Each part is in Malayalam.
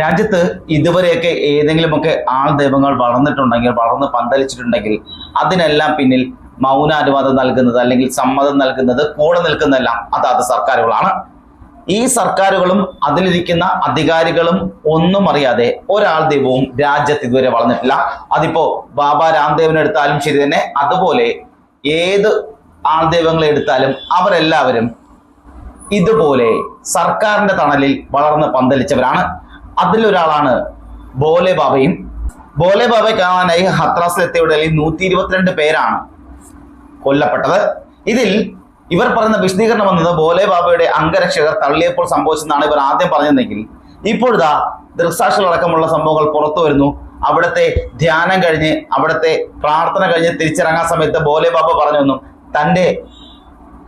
രാജ്യത്ത് ഇതുവരെയൊക്കെ ഏതെങ്കിലുമൊക്കെ ആൾ ദൈവങ്ങൾ വളർന്നിട്ടുണ്ടെങ്കിൽ വളർന്ന് പന്തലിച്ചിട്ടുണ്ടെങ്കിൽ അതിനെല്ലാം പിന്നിൽ മൗനാനുവാദം നൽകുന്നത് അല്ലെങ്കിൽ സമ്മതം നൽകുന്നത് കൂടെ നിൽക്കുന്നതെല്ലാം അതാത് സർക്കാരുകളാണ്. ഈ സർക്കാരുകളും അതിലിരിക്കുന്ന അധികാരികളും ഒന്നും അറിയാതെ ഒരാൾ ദൈവവും രാജ്യത്ത് ഇതുവരെ വളർന്നിട്ടില്ല. അതിപ്പോ ബാബ രാംദേവിനെ എടുത്താലും ശരി തന്നെ അതുപോലെ ഏത് ആൾ ദൈവങ്ങളെ എടുത്താലും അവരെല്ലാവരും ഇതുപോലെ സർക്കാരിന്റെ തണലിൽ വളർന്ന് പന്തലിച്ചവരാണ്. അതിലൊരാളാണ് ബോലെ ബാബയും. ബോലെ ബാബയെ കാണാനായി ഹത്രാസിലെത്തിയവിടെയിൽ നൂറ്റി ഇരുപത്തിരണ്ട് പേരാണ് കൊല്ലപ്പെട്ടത്. ഇതിൽ ഇവർ പറയുന്ന വിശദീകരണം വന്നത് ബോലെ ബാബയുടെ അംഗരക്ഷകർ തള്ളിയപ്പോൾ സംഭവിച്ചെന്നാണ് ഇവർ ആദ്യം പറഞ്ഞതെങ്കിൽ ഇപ്പോഴിതാ ദൃക്സാക്ഷികളടക്കമുള്ള സംഭവങ്ങൾ പുറത്തു വരുന്നു. അവിടുത്തെ ധ്യാനം കഴിഞ്ഞ് അവിടുത്തെ പ്രാർത്ഥന കഴിഞ്ഞ് തിരിച്ചിറങ്ങാൻ സമയത്ത് ബോലെ ബാബ പറഞ്ഞൊന്നും തന്റെ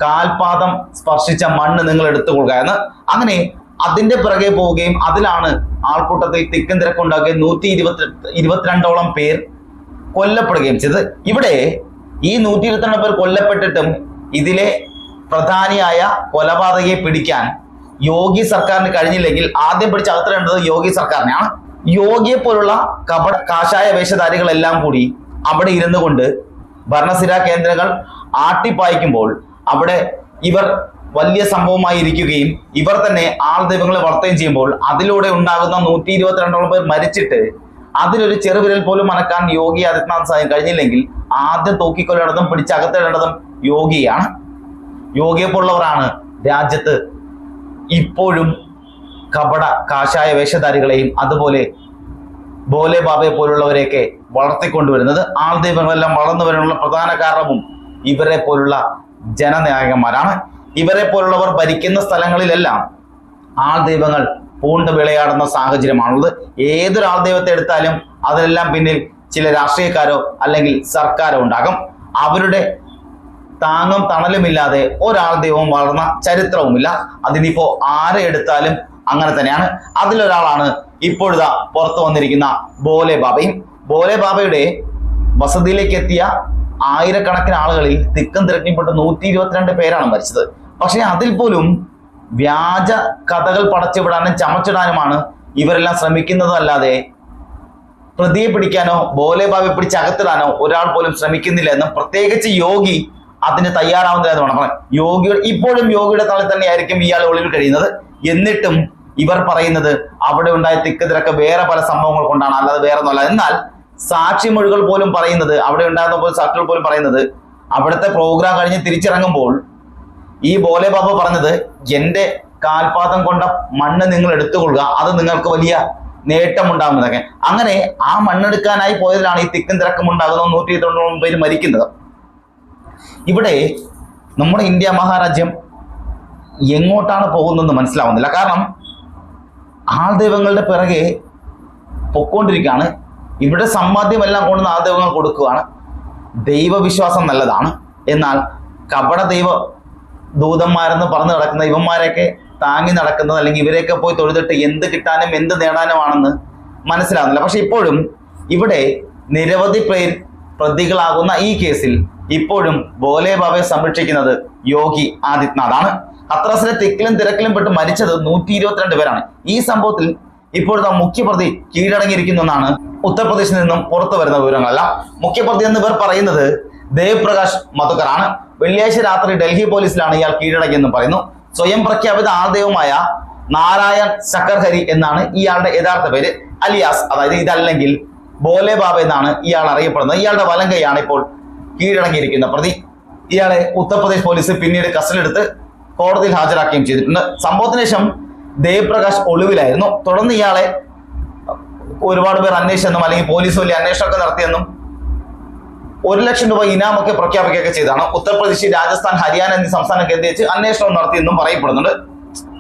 കാൽപാദം സ്പർശിച്ച മണ്ണ് നിങ്ങൾ എടുത്തുകൊള്ളുക എന്ന്. അങ്ങനെ അതിന്റെ പിറകെ പോവുകയും അതിലാണ് ആൾക്കൂട്ടത്തിൽ തിക്കും തിരക്കുണ്ടാക്കുകയും നൂറ്റി ഇരുപത്തി ഇരുപത്തിരണ്ടോളം പേർ കൊല്ലപ്പെടുകയും ചെയ്തത്. ഇവിടെ ഈ നൂറ്റി ഇരുപത്തിരണ്ട് പേർ കൊല്ലപ്പെട്ടിട്ടും ഇതിലെ പ്രധാനിയായ കൊലപാതകയെ പിടിക്കാൻ യോഗി സർക്കാരിന് കഴിഞ്ഞില്ലെങ്കിൽ ആദ്യം പിടിച്ച് അകത്തിടേണ്ടത് യോഗി സർക്കാരിനെയാണ്. യോഗിയെ പോലുള്ള കപട കാഷായ വേഷധാരികളെല്ലാം കൂടി അവിടെ ഇരുന്നു കൊണ്ട് ഭരണസിരാ കേന്ദ്രങ്ങൾ ആട്ടിപ്പായിക്കുമ്പോൾ അവിടെ ഇവർ വലിയ സംഭവമായി ഇരിക്കുകയും ഇവർ തന്നെ ആൾ ദൈവങ്ങളെ വളർത്തുകയും ചെയ്യുമ്പോൾ അതിലൂടെ ഉണ്ടാകുന്ന നൂറ്റി ഇരുപത്തിരണ്ടോളം പേർ മരിച്ചിട്ട് അതിലൊരു ചെറുവിരൽ പോലും അനക്കാൻ യോഗി ആദിത്യനാഥ് സാഹിബ് കഴിഞ്ഞില്ലെങ്കിൽ ആദ്യം തൂക്കിക്കൊല്ലേണ്ടതും പിടിച്ചകത്തേണ്ടതും യോഗിയാണ്. യോഗിയെ പോലുള്ളവരാണ് രാജ്യത്ത് ഇപ്പോഴും കപട കാഷായ വേഷധാരികളെയും അതുപോലെ ബോലെ ബാബയെ പോലുള്ളവരെയൊക്കെ വളർത്തിക്കൊണ്ടുവരുന്നത്. ആൾ ദൈവങ്ങളെല്ലാം വളർന്നു വരാനുള്ള പ്രധാന കാരണവും ഇവരെ പോലുള്ള ജനനായകന്മാരാണ്. ഇവരെ പോലുള്ളവർ ഭരിക്കുന്ന സ്ഥലങ്ങളിലെല്ലാം ആൾ ദൈവങ്ങൾ പൂണ്ട് വിളയാടുന്ന സാഹചര്യമാണുള്ളത്. ആൾ ദൈവത്തെ എടുത്താലും അതിലെല്ലാം പിന്നിൽ ചില രാഷ്ട്രീയക്കാരോ അല്ലെങ്കിൽ സർക്കാരോ ഉണ്ടാകും. അവരുടെ താങ്ങും തണലുമില്ലാതെ ഒരാൾ ദൈവവും വളർന്ന ചരിത്രവുമില്ല. അതിനിപ്പോ ആരെ എടുത്താലും അങ്ങനെ തന്നെയാണ്. അതിലൊരാളാണ് ഇപ്പോഴിതാ പുറത്തു വന്നിരിക്കുന്ന ബോലെ ബാബയും. ബോലെ ബാബയുടെ വസതിയിലേക്ക് എത്തിയ ആയിരക്കണക്കിന് ആളുകളിൽ തിക്കും തിരക്കിൽപ്പെട്ട് നൂറ്റി ഇരുപത്തിരണ്ട് പേരാണ് മരിച്ചത്. പക്ഷെ അതിൽ പോലും വ്യാജ കഥകൾ പടച്ചുവിടാനും ചമച്ചിടാനുമാണ് ഇവരെല്ലാം ശ്രമിക്കുന്നതല്ലാതെ പ്രതിയെ പിടിക്കാനോ ബോലെ ഭാവി പിടിച്ച് അകത്തിടാനോ ഒരാൾ പോലും ശ്രമിക്കുന്നില്ല എന്നും പ്രത്യേകിച്ച് യോഗി അതിന് തയ്യാറാവുന്നില്ല എന്ന് വേണം. പറയാൻ യോഗിയുടെ ഇപ്പോഴും യോഗിയുടെ തലയിൽ തന്നെയായിരിക്കും ഇയാൾ ഒളിവിൽ കഴിയുന്നത്. എന്നിട്ടും ഇവർ പറയുന്നത് അവിടെ ഉണ്ടായ തിക്ക് തിരക്ക് വേറെ പല സംഭവങ്ങൾ കൊണ്ടാണ്. അല്ലാതെ വേറെ ഒന്നുമല്ല എന്നാൽ സാക്ഷിമൊഴികൾ പോലും പറയുന്നത് അവിടെ ഉണ്ടായിരുന്ന പോലും സാക്ഷികൾ പോലും പറയുന്നത് അവിടുത്തെ പ്രോഗ്രാം കഴിഞ്ഞ് തിരിച്ചിറങ്ങുമ്പോൾ ഈ ബോലെ ബാബ പറഞ്ഞത് എന്റെ കാൽപാദം കൊണ്ട മണ്ണ് നിങ്ങൾ എടുത്തുകൊള്ളുക. അത് നിങ്ങൾക്ക് വലിയ നേട്ടമുണ്ടാകുന്നതൊക്കെ. അങ്ങനെ ആ മണ്ണെടുക്കാനായി പോയതിലാണ് ഈ തിക്കും തിരക്കും ഉണ്ടാകുന്നത് നൂറ്റി തൊണ്ണൂറ് പേര് മരിക്കുന്നത്. ഇവിടെ നമ്മുടെ ഇന്ത്യ മഹാരാജ്യം എങ്ങോട്ടാണ് പോകുന്നതെന്ന് മനസ്സിലാവുന്നില്ല. കാരണം ആൾ ദൈവങ്ങളുടെ പിറകെ പൊക്കോണ്ടിരിക്കുകയാണ്. ഇവിടെ സമ്പാദ്യമെല്ലാം കൊണ്ടുവന്ന് ആൾ ദൈവങ്ങൾ കൊടുക്കുകയാണ്. ദൈവവിശ്വാസം നല്ലതാണ്. എന്നാൽ കപട ദൈവ ദൂതന്മാരെന്ന് പറഞ്ഞു നടക്കുന്ന ഇവന്മാരെയൊക്കെ താങ്ങി നടക്കുന്നത് അല്ലെങ്കിൽ ഇവരെയൊക്കെ പോയി തൊഴുതിട്ട് എന്ത് കിട്ടാനും എന്ത് നേടാനുമാണെന്ന് മനസ്സിലാവുന്നില്ല. പക്ഷെ ഇപ്പോഴും ഇവിടെ നിരവധി പേർ പ്രതികളാകുന്ന ഈ കേസിൽ ഇപ്പോഴും ബോലെ ബാബയെ സംരക്ഷിക്കുന്നത് യോഗി ആദിത്യനാഥാണ്. ഹത്രാസിലെ തിക്കിലും തിരക്കിലും പെട്ട് മരിച്ചത് നൂറ്റി ഇരുപത്തിരണ്ട് പേരാണ്. ഈ സംഭവത്തിൽ ഇപ്പോഴത്തെ മുഖ്യപ്രതി കീഴടങ്ങിയിരിക്കുന്നു എന്നാണ് ഉത്തർപ്രദേശിൽ നിന്നും പുറത്തു വരുന്ന വിവരങ്ങളല്ല. മുഖ്യപ്രതി എന്ന് ഇവർ പറയുന്നത് ദേവ് പ്രകാശ് മധുക്കറാണ് വെള്ളിയാഴ്ച രാത്രി ഡൽഹി പോലീസിലാണ് ഇയാൾ കീഴടങ്ങിയെന്ന് പറയുന്നു. സ്വയം പ്രഖ്യാപിത ആൾദേവമായ നാരായൺ ശക്കർഹരി എന്നാണ് ഇയാളുടെ യഥാർത്ഥ പേര്. അലിയാസ് അതായത് ഇതല്ലെങ്കിൽ ബോലെ ബാബ എന്നാണ് ഇയാൾ അറിയപ്പെടുന്നത്. ഇയാളുടെ വലം കൈയാണ് ഇപ്പോൾ കീഴടങ്ങിയിരിക്കുന്ന പ്രതി. ഇയാളെ ഉത്തർപ്രദേശ് പോലീസ് പിന്നീട് കസ്റ്റഡിയെടുത്ത് കോടതിയിൽ ഹാജരാക്കുകയും ചെയ്തിട്ടുണ്ട്. സംഭവത്തിന് ശേഷം ദേവ്പ്രകാശ് ഒളിവിലായിരുന്നു. തുടർന്ന് ഇയാളെ ഒരുപാട് പേർ അന്വേഷിച്ചെന്നും അല്ലെങ്കിൽ പോലീസ് വലിയ അന്വേഷണമൊക്കെ നടത്തിയെന്നും ഒരു ലക്ഷം രൂപ ഇനാമൊക്കെ പ്രഖ്യാപിക്കുകയൊക്കെ ചെയ്താണ്. ഉത്തർപ്രദേശ് രാജസ്ഥാൻ ഹരിയാന എന്നീ സംസ്ഥാനം കേന്ദ്രീകരിച്ച് അന്വേഷണം നടത്തിയെന്നും പറയപ്പെടുന്നുണ്ട്.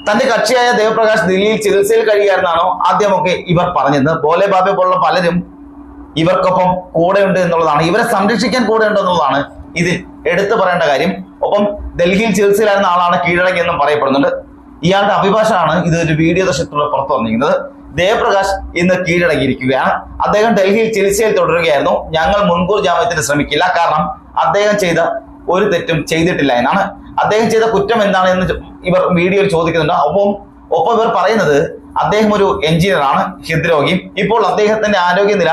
തന്റെ കക്ഷിയായ ദേവപ്രകാശ് ദില്ലിയിൽ ചികിത്സയിൽ കഴിയുകയാണെന്നാണോ ആദ്യമൊക്കെ ഇവർ പറഞ്ഞത്. ബോലെ ബാബെ പോലുള്ള പലരും ഇവർക്കൊപ്പം കൂടെയുണ്ട് എന്നുള്ളതാണ്. ഇവരെ സംരക്ഷിക്കാൻ കൂടെ ഉണ്ടെന്നുള്ളതാണ് ഇതിൽ എടുത്തു പറയേണ്ട കാര്യം. ഒപ്പം ഡൽഹിയിൽ ചികിത്സയിലായിരുന്ന ആളാണ് കീഴടങ്ങിയെന്നും പറയപ്പെടുന്നുണ്ട്. ഇയാളുടെ അഭിഭാഷകമാണ് ഇത് ഒരു വീഡിയോ ദശത്തിലൂടെ പുറത്തു വന്നിരിക്കുന്നത്. ദേവപ്രകാശ് ഇന്ന് കീഴടങ്ങിയിരിക്കുകയാണ്. അദ്ദേഹം ഡൽഹിയിൽ ചികിത്സയിൽ തുടരുകയായിരുന്നു. ഞങ്ങൾ മുൻകൂർ ജാമ്യത്തിന് ശ്രമിക്കില്ല. കാരണം അദ്ദേഹം ചെയ്ത ഒരു തെറ്റും ചെയ്തിട്ടില്ല എന്നാണ്. അദ്ദേഹം ചെയ്ത കുറ്റം എന്താണ് എന്ന് ഇവർ വീഡിയോയിൽ ചോദിക്കുന്നുണ്ട്. ഒപ്പം ഒപ്പം ഇവർ പറയുന്നത് അദ്ദേഹം ഒരു എഞ്ചിനീയറാണ് ഹൃദ്രോഗി. ഇപ്പോൾ അദ്ദേഹത്തിന്റെ ആരോഗ്യനില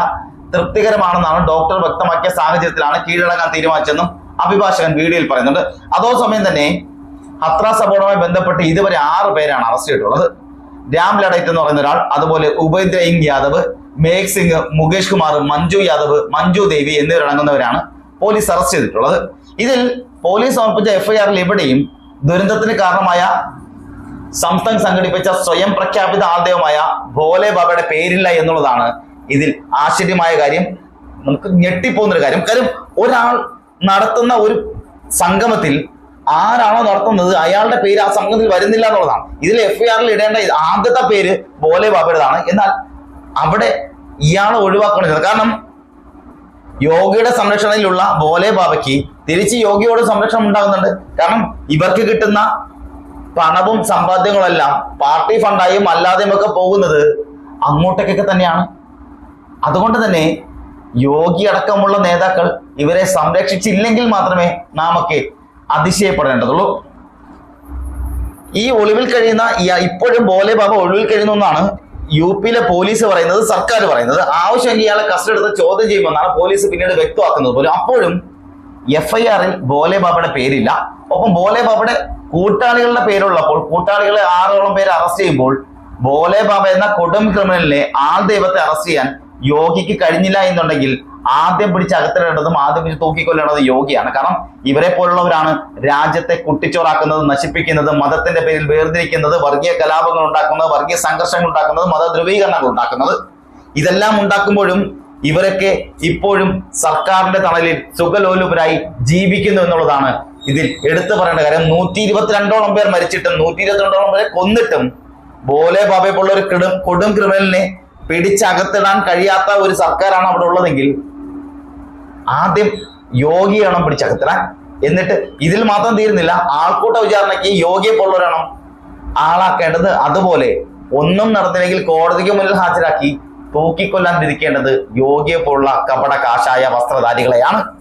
തൃപ്തികരമാണെന്നാണ് ഡോക്ടർ വ്യക്തമാക്കിയ സാഹചര്യത്തിലാണ് കീഴടങ്ങാൻ തീരുമാനിച്ചെന്നും അഭിഭാഷകൻ വീഡിയോയിൽ പറയുന്നുണ്ട്. അതേസമയം തന്നെ ഹത്രാസ് അപകടവുമായി ബന്ധപ്പെട്ട് ഇതുവരെ ആറ് പേരാണ് അറസ്റ്റ് ചെയ്തിട്ടുള്ളത്. രാം ലഡൈറ്റ് എന്ന് പറയുന്ന ഒരാൾ അതുപോലെ ഉപേന്ദ്ര ഇംഗ് യാദവ് മേഘ് സിംഗ് മുകേഷ് കുമാർ മഞ്ജു യാദവ് മഞ്ജു ദേവി എന്നിവരടങ്ങുന്നവരാണ് പോലീസ് അറസ്റ്റ് ചെയ്തിട്ടുള്ളത്. ഇതിൽ പോലീസ് സമർപ്പിച്ച എഫ്ഐആറിൽ എവിടെയും ദുരന്തത്തിന് കാരണമായ സംസ്ഥാനം സംഘടിപ്പിച്ച സ്വയം പ്രഖ്യാപിത ആദ്യവുമായ ഭോലെ ബാബയുടെ പേരില്ല എന്നുള്ളതാണ് ഇതിൽ ആശ്ചര്യമായ കാര്യം. നമുക്ക് ഞെട്ടിപ്പോകുന്ന ഒരു കാര്യം. കാര്യം ഒരാൾ നടത്തുന്ന ഒരു സംഗമത്തിൽ ആരാണോ നടത്തുന്നത്? അയാളുടെ പേര് ആ സംഘത്തിൽ വരുന്നില്ല എന്നുള്ളതാണ്. ഇതിൽ എഫ്ഐആറിൽ ഇടേണ്ട ആദ്യത്തെ പേര് ബോലെ ബാബയുടേതാണ്. എന്നാൽ അവിടെ ഇയാളെ ഒഴിവാക്കണം കാരണം യോഗിയുടെ സംരക്ഷണയിലുള്ള ബോലെ ബാബയ്ക്ക് തിരിച്ച് യോഗിയോട് സംരക്ഷണം ഉണ്ടാകുന്നുണ്ട്. കാരണം ഇവർക്ക് കിട്ടുന്ന പണവും സമ്പാദ്യങ്ങളെല്ലാം പാർട്ടി ഫണ്ടായും അല്ലാതെയും ഒക്കെ പോകുന്നത് അങ്ങോട്ടേക്കൊക്കെ തന്നെയാണ്. അതുകൊണ്ട് തന്നെ യോഗി അടക്കമുള്ള നേതാക്കൾ ഇവരെ സംരക്ഷിച്ചില്ലെങ്കിൽ മാത്രമേ നാമൊക്കെ അതിശയപ്പെടേണ്ടതുള്ളൂ. ഈ ഒളിവിൽ കഴിയുന്ന ഇപ്പോഴും ബോലെ ബാബ ഒളിവിൽ കഴിയുന്ന ഒന്നാണ് യു പിയിലെ പോലീസ് പറയുന്നത് സർക്കാർ പറയുന്നത്. ആവശ്യമെങ്കിൽ ഇയാളെ കസ്റ്റഡി എടുത്ത് ചോദ്യം ചെയ്യുമെന്നാണ് പോലീസ് പിന്നീട് വ്യക്തമാക്കുന്നത് പോലും. അപ്പോഴും എഫ് ഐ ആറിൽ ബോലെ ബാബയുടെ പേരില്ല. ഒപ്പം ബോലെ ബാബയുടെ കൂട്ടാളികളുടെ പേരുള്ളപ്പോൾ കൂട്ടാളികളെ ആറോളം പേര് അറസ്റ്റ് ചെയ്യുമ്പോൾ ബോലെ ബാബ എന്ന കൊടും ക്രിമിനലിനെ ആൾ ദൈവത്തെ അറസ്റ്റ് ചെയ്യാൻ യോഗിക്ക് കഴിഞ്ഞില്ല എന്നുണ്ടെങ്കിൽ ആദ്യം പിടിച്ച് അകത്തിടേണ്ടതും ആദ്യം പിടിച്ച് തൂക്കിക്കൊല്ലേണ്ടതും യോഗിയാണ്. കാരണം ഇവരെ പോലുള്ളവരാണ് രാജ്യത്തെ കുട്ടിച്ചോറാക്കുന്നത് നശിപ്പിക്കുന്നത് മതത്തിന്റെ പേരിൽ വേർതിരിക്കുന്നത് വർഗീയ കലാപങ്ങൾ ഉണ്ടാക്കുന്നത് വർഗീയ സംഘർഷങ്ങൾ ഉണ്ടാക്കുന്നത് മത ധ്രുവീകരണങ്ങൾ ഉണ്ടാക്കുന്നത്. ഇതെല്ലാം ഉണ്ടാക്കുമ്പോഴും ഇവരൊക്കെ ഇപ്പോഴും സർക്കാരിന്റെ തണലിൽ സുഖലോലുപരായി ജീവിക്കുന്നു എന്നുള്ളതാണ് ഇതിൽ എടുത്തു പറയേണ്ട കാര്യം. നൂറ്റി ഇരുപത്തിരണ്ടോളം പേർ മരിച്ചിട്ടും നൂറ്റി ഇരുപത്തിരണ്ടോളം പേരെ കൊന്നിട്ടും ബോലെ ബാബയെ പോലുള്ള ഒരു കിടും കൊടും ക്രിമിനലിനെ പിടിച്ചകത്തിടാൻ കഴിയാത്ത ഒരു സർക്കാരാണ് അവിടെ ഉള്ളതെങ്കിൽ ആദ്യം യോഗിയാണോ പിടിച്ചകത്തിടാൻ. എന്നിട്ട് ഇതിൽ മാത്രം തീരുന്നില്ല. ആൾക്കൂട്ട വിചാരണയ്ക്ക് യോഗിയെ പോലുള്ളവരാണോ ആളാക്കേണ്ടത്. അതുപോലെ ഒന്നും നടന്നില്ലെങ്കിൽ കോടതിക്ക് മുന്നിൽ ഹാജരാക്കി തൂക്കിക്കൊല്ലാൻ വിധിക്കേണ്ടത് യോഗിയെ പോലുള്ള കപട കാശായ വസ്ത്രധാരികളെയാണ്.